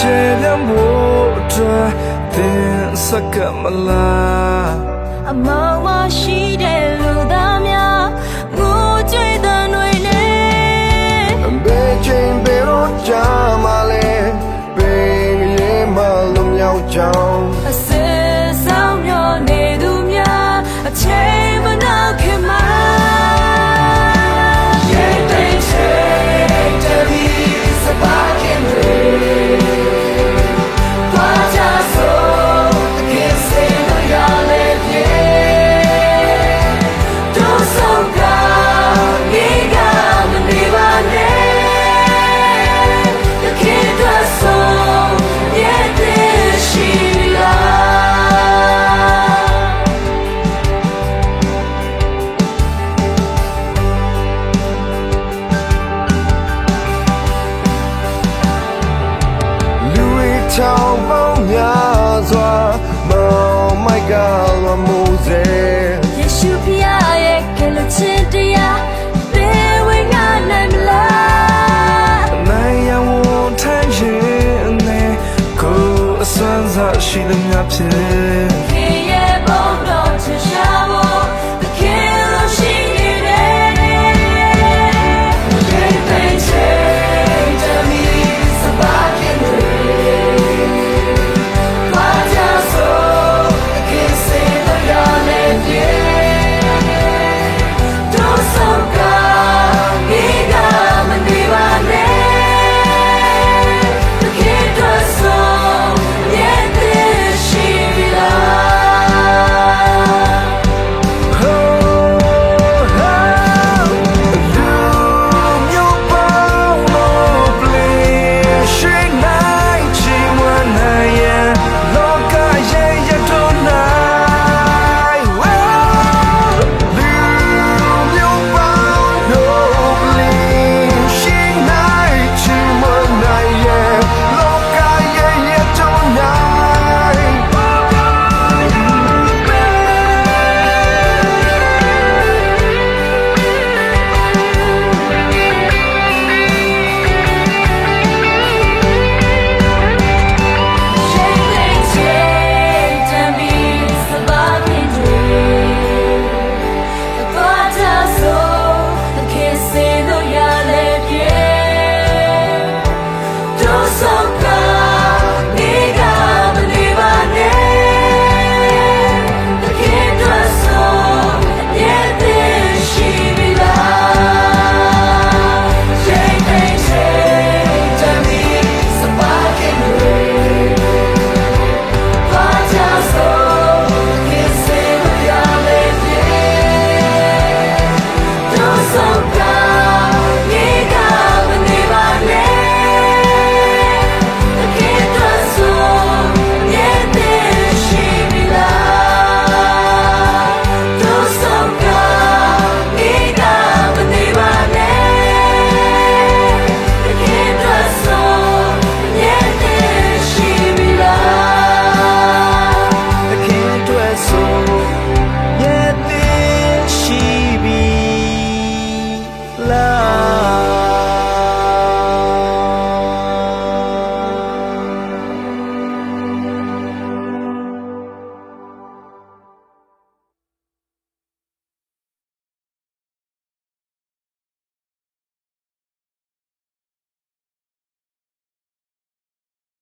ကျေပြတ်ဖို့အတွက်သင်စကမလားအမောင်မရှိတဲ့လူသား ချောင်းပေါင်းများစွာမောင်မိုက်ကလွန်မှုစေယေရှုဖျားရဲ့ကလချစ်တရားဘယ်ဝင်ငါနိုင်မလားနိုင်ရဝန်ထမ်းရင်နဲ့ကိုယ်အစွမ်းစားရှိသမျှဖြစ်